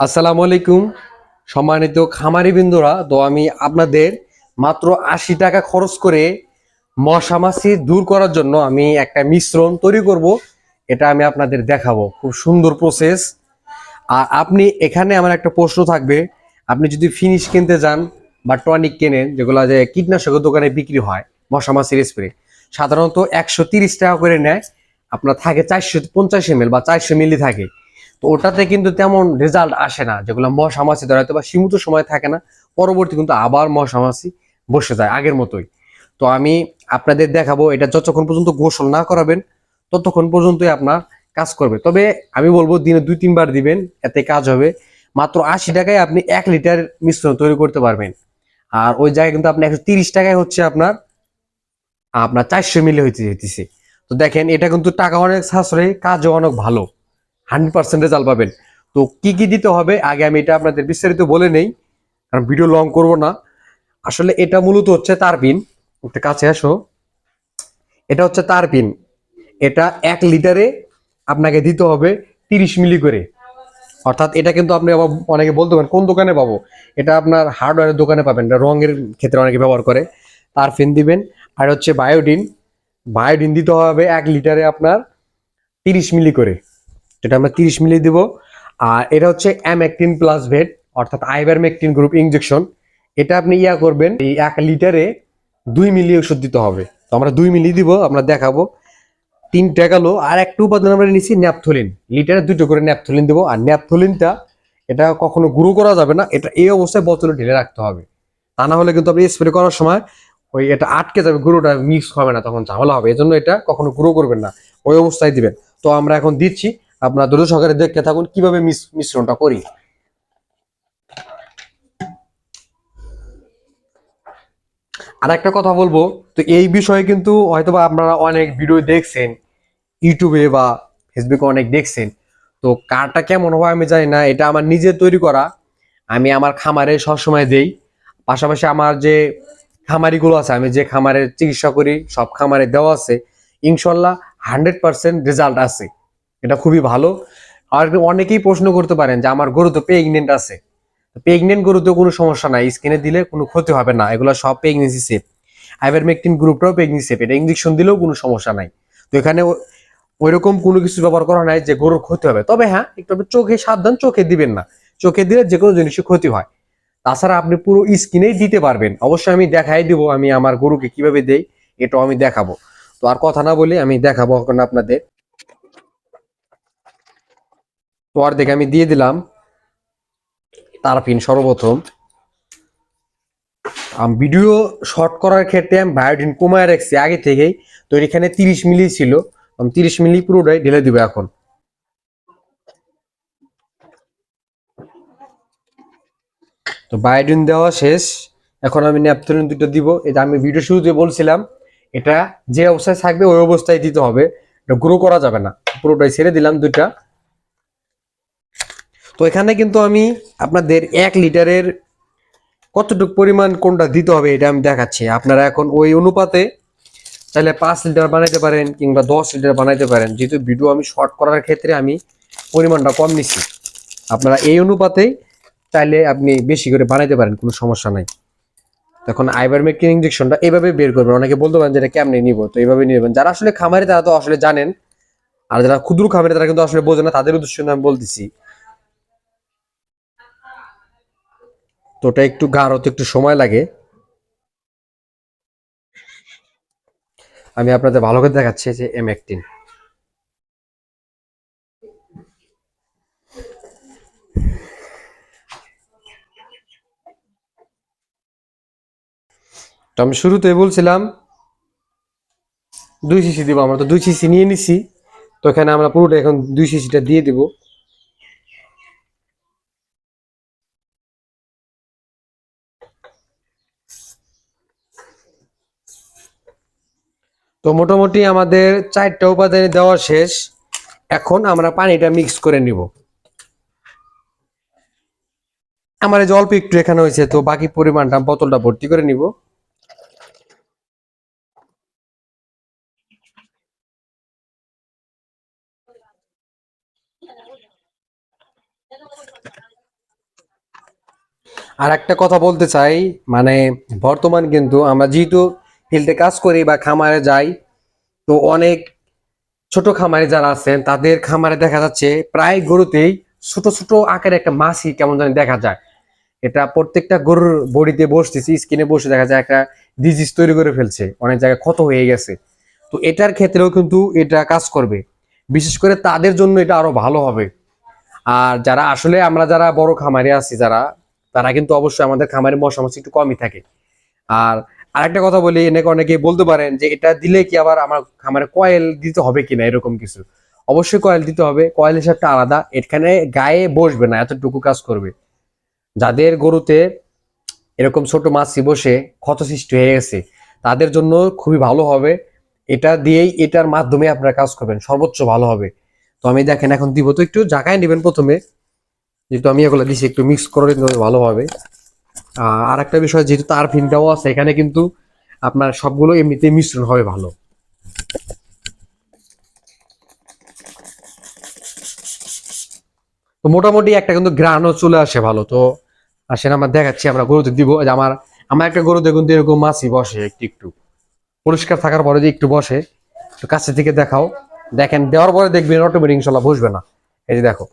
আসসালামু আলাইকুম। সম্মানিত খামারি বিন্দুরা তো আমি আপনাদের মাত্র আশি টাকা খরচ করে মশা মাছি দূর করার জন্য আমি একটা মিশ্রণ তৈরি করব। এটা আমি আপনাদের দেখাবো। খুব সুন্দর প্রসেস আর আপনি এখানে আমার একটা প্রশ্ন থাকবে। আপনি যদি ফিনিশ কিনতে যান বা টনিক কেনেন, যেগুলো যে কীটনাশকের দোকানে বিক্রি হয়, মশা মাছির স্প্রে সাধারণত একশো টাকা করে নেয়। আপনার থাকে চারশো পঞ্চাশ এম বা চারশো মিলি থাকে। তো ওটাতে কিন্তু তেমন রেজাল্ট আসে না। যেগুলো মশা মাছি ধরে হয়তো বা সীমিত সময় থাকে না, পরবর্তী কিন্তু আবার মশা মাছি বসে যায় আগের মতোই। তো আমি আপনাদের দেখাবো, এটা যতক্ষণ পর্যন্ত গোসল না করাবেন, ততক্ষণ পর্যন্তই আপনার কাজ করবে। তবে আমি বলব, দিনে দুই, তিনবার দিবেন, এতে কাজ হবে। মাত্র আশি টাকায় আপনি এক লিটার মিশ্রণ তৈরি করতে পারবেন। আর ওই জায়গায় কিন্তু আপনি একশো তিরিশ টাকায় হচ্ছে আপনার আপনার চারশো মিলে হইতে যেতেছে তো দেখেন, এটা কিন্তু টাকা অনেক সাশ্রয়ী, কাজও অনেক ভালো। হান্ড্রেড পার্সেন্ট রেজাল্ট পাবেন। তো কি কি দিতে হবে, আগে আমি এটা আপনাদের বিস্তারিত বলে নেই, কারণ ভিডিও লং করব না। আসলে এটা মূলত হচ্ছে তার পিন একটু কাছে আসো। এটা হচ্ছে তার পিন এটা এক লিটারে আপনাকে দিতে হবে তিরিশ মিলি করে। অর্থাৎ এটা কিন্তু আপনি আবার অনেকে বলতে পারেন, কোন দোকানে পাবো? এটা আপনার হার্ডওয়্যারের দোকানে পাবেন রঙের ক্ষেত্রে অনেকে ব্যবহার করে। তার পিন দিবেন। আর হচ্ছে বায়োডিন। বায়োডিন দিতে হবে এক লিটারে আপনার তিরিশ মিলি করে। যেটা আমরা তিরিশ মিলি দিব। আর এটা হচ্ছে অ্যামেকটিন প্লাস ভেট অর্থাৎ আইবারমেকটিন গ্রুপ ইঞ্জেকশন এটা আপনি ইয়া করবেন, এই এক লিটারে দুই মিলি ওষুধ দিতে হবে। তো আমরা দুই মিলি দিব, আমরা দেখাবো। তিনটা গেল, আর একটা উপাদান আমরা নিচ্ছি ন্যাপথলিন। লিটারে দুটো করে ন্যাপথলিন দেবো, আর ন্যাপথলিনটা এটা কখনো গুঁড়ো করা যাবে না, এটা এই অবস্থায় বোতলে ঢেলে রাখতে হবে। তা না হলে কিন্তু আপনি স্প্রে করার সময় ওই এটা আটকে যাবে, গুঁড়োটা মিক্স হবে না, তখন ঝামেলা হবে। এজন্য এটা কখনো গুঁড়ো করবেন না, ওই অবস্থায় দিবেন। তো আমরা এখন দিচ্ছি আপনার ধৈর্য সহকারে দেখতে থাকুন কীভাবে মিশ্রণটা করি। আর একটা কথা বলব, তো এই বিষয়ে কিন্তু হয়তোবা আপনারা অনেক ভিডিও দেখছেন ইউটিউবে বা ফেসবুকে অনেক দেখছেন, তো কারটা কেমন হয় আমি জানি না, এটা আমার নিজের তৈরি করা, আমি আমার খামারে সবসময় দেই, পাশাপাশি আমার যে খামারিগুলো আছে, আমি যে খামারের চিকিৎসা করি, সব খামারে দেওয়া আছে, ইনশাল্লাহ হান্ড্রেড পার্সেন্ট রেজাল্ট আছে। এটা খুবই ভালো। আর অনেকেই প্রশ্ন করতে পারেন যে, আমার গরু তো প্রেগনেন্ট আছে। প্রেগনেন্ট গরু তো কোনো সমস্যা নাই স্কিনে দিলে কোনো ক্ষতি হবে না, এগুলো সব প্রেগনেন্সি সেফ আইভারমেকটিন গ্রুপটাও প্রেগনেন্সি সেফ এটা ইঞ্জেকশন দিলেও কোনো সমস্যা নাই। তো এখানে ওইরকম কোনো কিছু ব্যবহার করা নাই যে গরুর ক্ষতি হবে। তবে হ্যাঁ একটু চোখে সাবধান, চোখে দিবেন না। চোখে দিলে যে কোনো জিনিসের ক্ষতি হয়। তাছাড়া আপনি পুরো স্কিনেই দিতে পারবেন। অবশ্যই আমি দেখাই দিব, আমি আমার গরুকে কীভাবে দেই, এটাও আমি দেখাবো। তো আর কথা না বলে আমি দেখাবো এখন আপনাদের। তো দেখে আমি দিয়ে দিলাম। তারপিন সর্বপ্রথম। ভিডিও শর্ট করার ক্ষেত্রে আমি বায়োডিন কমায় রাখছি আগে থেকেই। তো এখানে তিরিশ মিলি ছিল। আমি, তিরিশ মিলি পুরোটাই ঢেলে দিব এখন। তো বায়োডিন দেওয়া শেষ। এখন আমি ন্যাপথলিন দুটো দিব। এটা আমি ভিডিও শুরুতে বলছিলাম। এটা যে অবস্থায় থাকবে ওই অবস্থায় দিতে হবে। এটা গ্রো করা যাবে না। পুরোটাই ছেড়ে দিলাম দুইটা। তো এখানে কিন্তু আমি আপনাদের এক লিটারের কতটুকু পরিমাণ কোনটা দিতে হবে এটা আমি দেখাচ্ছি। আপনারা এখন ওই অনুপাতে চাইলে পাঁচ লিটার বানাইতে পারেন কিংবা দশ লিটার বানাইতে পারেন। যেহেতু ভিডিও আমি শর্ট করার ক্ষেত্রে আমি পরিমাণটা কম নিচ্ছি আপনারা এই অনুপাতেই চাইলে আপনি বেশি করে বানাইতে পারেন, কোনো সমস্যা নাই। তখন আইবার আইবারমেকটিন ইঞ্জেকশনটা এইভাবে বের করবেন। অনেকে বলতে পারেন যে এটা কেমনে নিব? তো এইভাবে নিবেন। যারা আসলে খামারে, তারা তো আসলে জানেন। আর যারা ক্ষুদ্র খামারে, তারা কিন্তু আসলে বোঝে না। তাদের উদ্দেশ্যে আমি বলতেছি। তো ওটা একটু গাঢ় হতে একটু সময় লাগে। আমি আপনাদের ভালো করে দেখাচ্ছি যে এম একটিন। তো আমি শুরুতে বলছিলাম, দুই সিসি দিব, আমরা তো দুই সিসি নিয়ে নিছি। তো এখানে আমরা পুরোটা এখন দুই সিসিটা দিয়ে দিব। তো মোটামুটি আমাদের চারটা উপাদান দেওয়া শেষ। এখন আমরা পানিটা মিক্স করে নিব। আমার এই অল্প একটু এখানে হয়েছে, তো বাকি পরিমাণটা বোতলটা ভর্তি করে নিব। আর একটা কথা বলতে চাই মানে বর্তমান কিন্তু আমরা যেহেতু ফিল্ডে কাজ করি বা খামারে যাই, তো অনেক ছোট খামারে যারা আছেন, তাদের খামারে দেখা যাচ্ছে প্রায় গরুতেই ছোট ছোট আকারে একটা মাছি কেমন জানি দেখা যায়। এটা প্রত্যেকটা গরুর বডিতে বসতেছি, স্কিনে বসে দেখা যায় একটা ডিজিজ তৈরি করে ফেলছে, অনেক জায়গায় ক্ষত হয়ে গেছে। তো এটার ক্ষেত্রেও কিন্তু এটা কাজ করবে। বিশেষ করে তাদের জন্য এটা আরও ভালো হবে। আর যারা আসলে আমরা যারা বড় খামারে আছি যারা, তারা কিন্তু অবশ্যই আমাদের খামারে মশা মাছি একটু কমই থাকে। আর আরেকটা কথা বলি, এনেকে অনেকে বলতে পারেন যে এটা দিলে কি আবার আমার খামারে কয়েল দিতে হবে কিনা এরকম কিছু। অবশ্যই কয়েল দিতে হবে কয়েল হিসাবটা আলাদা, এখানে গায়ে বসবে না, এতটুকু কাজ করবে। যাদের গরুতে এরকম ছোট মাছি বসে ক্ষত সৃষ্টি হয়ে গেছে, তাদের জন্য খুবই ভালো হবে। এটা দিয়েই এটার মাধ্যমে আপনারা কাজ করবেন, সর্বোচ্চ ভালো হবে। তো আমি দেখেন, এখন দিব তো একটু জাকায় নেবেন প্রথমে। যেহেতু আমি এগুলো দিছি, একটু মিক্স করে হবে। ভালোভাবে আর একটা বিষয়, যেহেতু তার ফিনটাও আছে, এখানে কিন্তু আপনার সবগুলো এমনিতে মিশ্রণ হবে ভালো। তো মোটামুটি একটা কিন্তু গ্রানও চলে আসে ভালো। তো আসেন, আমরা দেখাচ্ছি, আমরা গরুতে দিব। আমার আমার একটা গরু দেখুন তো এরকম মাছি বসে একটু একটু। পরিষ্কার থাকার পরে যে একটু বসে, একটু কাছে থেকে দেখাও। দেখেন, দেওয়ার পরে দেখবেন অটোমেটিক ইনশাল্লাহ বসবে না। এই যে দেখো।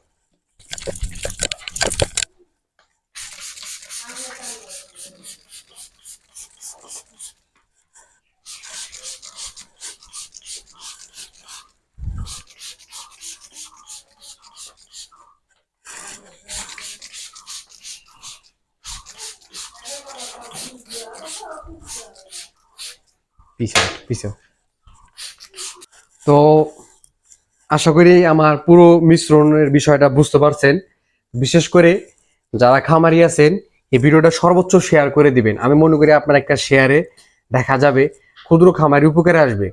পিছাও পিছাও তো আশা করি আমার পুরো মিশ্রণের বিষয়টা বুঝতে পারছেন। বিশেষ করে যারা খামারি আছেন, এই ভিডিওটা সর্বোচ্চ শেয়ার করে দিবেন। আমি মনে করি আপনার একটা শেয়ারে দেখা যাবে, ক্ষুদ্র খামারি উপকারে আসবে।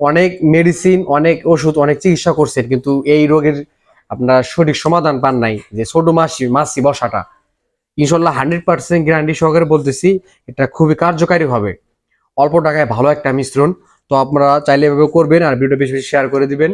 অনেক মেডিসিন অনেক ওষুধ, অনেক চিকিৎসা করছেন, কিন্তু এই রোগের আপনার সঠিক সমাধান পান নাই, যে ছোট মাসি মাসি বসাটা। ইনশাল্লাহ হান্ড্রেড পার্সেন্ট গ্যারান্টি সহকারে বলতেছি, এটা খুবই কার্যকারী হবে। অল্প টাকায় ভালো একটা মিশ্রণ। তো আপনারা চাইলে এভাবে করবেন আর ভিডিও বেশি বেশি শেয়ার করে দিবেন।